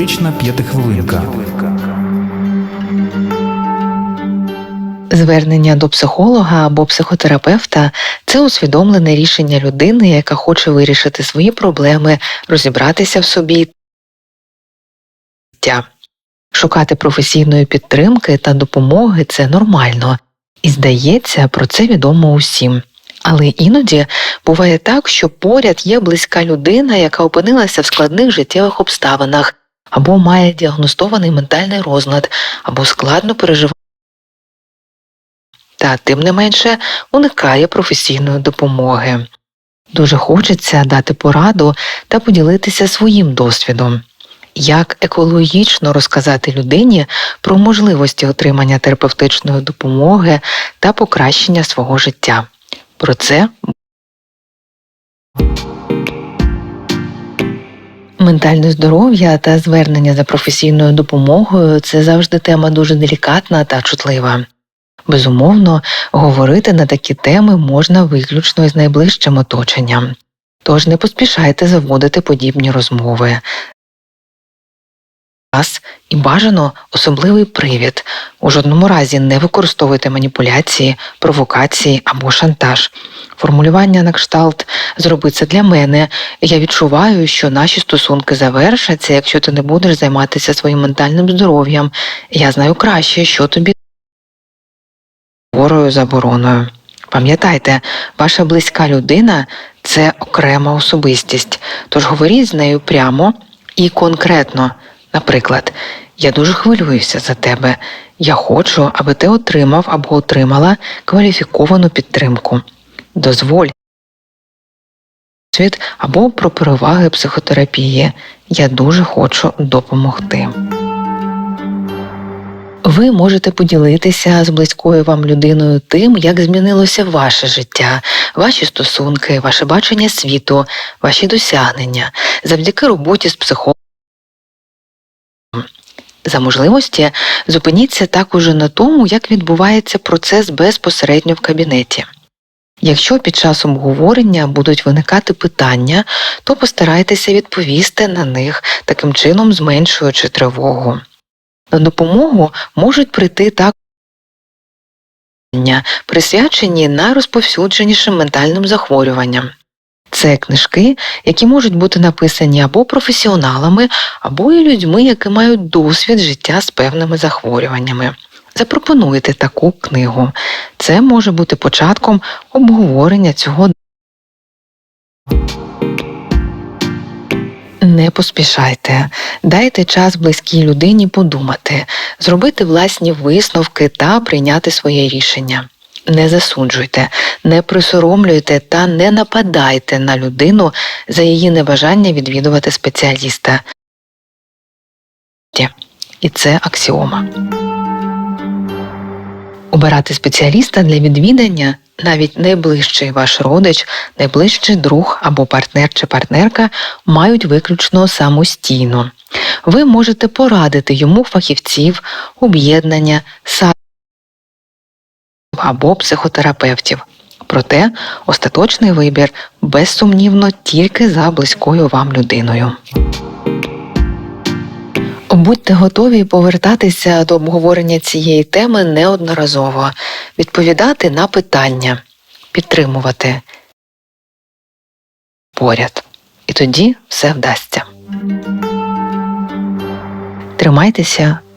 Психотерапевтична п'ятихвилинка. Звернення до психолога або психотерапевта це усвідомлене рішення людини, яка хоче вирішити свої проблеми, розібратися в собі. Шукати професійної підтримки та допомоги це нормально, і здається, про це відомо усім. Але іноді буває так, що поряд є близька людина, яка опинилася в складних життєвих обставинах, або має діагностований ментальний розлад, або складно переживає та тим не менше уникає професійної допомоги. Дуже хочеться дати пораду та поділитися своїм досвідом, як екологічно розказати людині про можливості отримання терапевтичної допомоги та покращення свого життя. Про це Ментальне здоров'я та звернення за професійною допомогою це завжди тема дуже делікатна та чутлива. Безумовно, говорити на такі теми можна виключно із найближчим оточенням. Тож не поспішайте заводити подібні розмови. Час і бажано особливий привід. У жодному разі не використовуйте маніпуляції, провокації або шантаж. Формулювання на кшталт зроби це для мене. Я відчуваю, що наші стосунки завершаться, якщо ти не будеш займатися своїм ментальним здоров'ям. Я знаю краще, що тобі суворою забороною. Пам'ятайте, ваша близька людина це окрема особистість, тож говоріть з нею прямо і конкретно. Наприклад, я дуже хвилююся за тебе. Я хочу, аби ти отримав або отримала кваліфіковану підтримку. Дозволь світ або про переваги психотерапії. Я дуже хочу допомогти. Ви можете поділитися з близькою вам людиною тим, як змінилося ваше життя, ваші стосунки, ваше бачення світу, ваші досягнення завдяки роботі з психологом. За можливості зупиніться також на тому, як відбувається процес безпосередньо в кабінеті. Якщо під час обговорення будуть виникати питання, то постарайтеся відповісти на них, таким чином зменшуючи тривогу. На допомогу можуть прийти так присвячені найрозповсюдженішим ментальним захворюванням. Це книжки, які можуть бути написані або професіоналами, або і людьми, які мають досвід життя з певними захворюваннями. Запропонуйте таку книгу. Це може бути початком обговорення цього. Не поспішайте, дайте час близькій людині подумати, зробити власні висновки та прийняти своє рішення. Не засуджуйте, не присоромлюйте та не нападайте на людину за її небажання відвідувати спеціаліста. І це аксіома. Обирати спеціаліста для відвідання навіть найближчий ваш родич, найближчий друг або партнер чи партнерка мають виключно самостійно. Ви можете порадити йому фахівців, об'єднання, сад або психотерапевтів. Проте остаточний вибір безсумнівно тільки за близькою вам людиною. Будьте готові повертатися до обговорення цієї теми неодноразово, відповідати на питання, підтримувати поряд. І тоді все вдасться. Тримайтеся,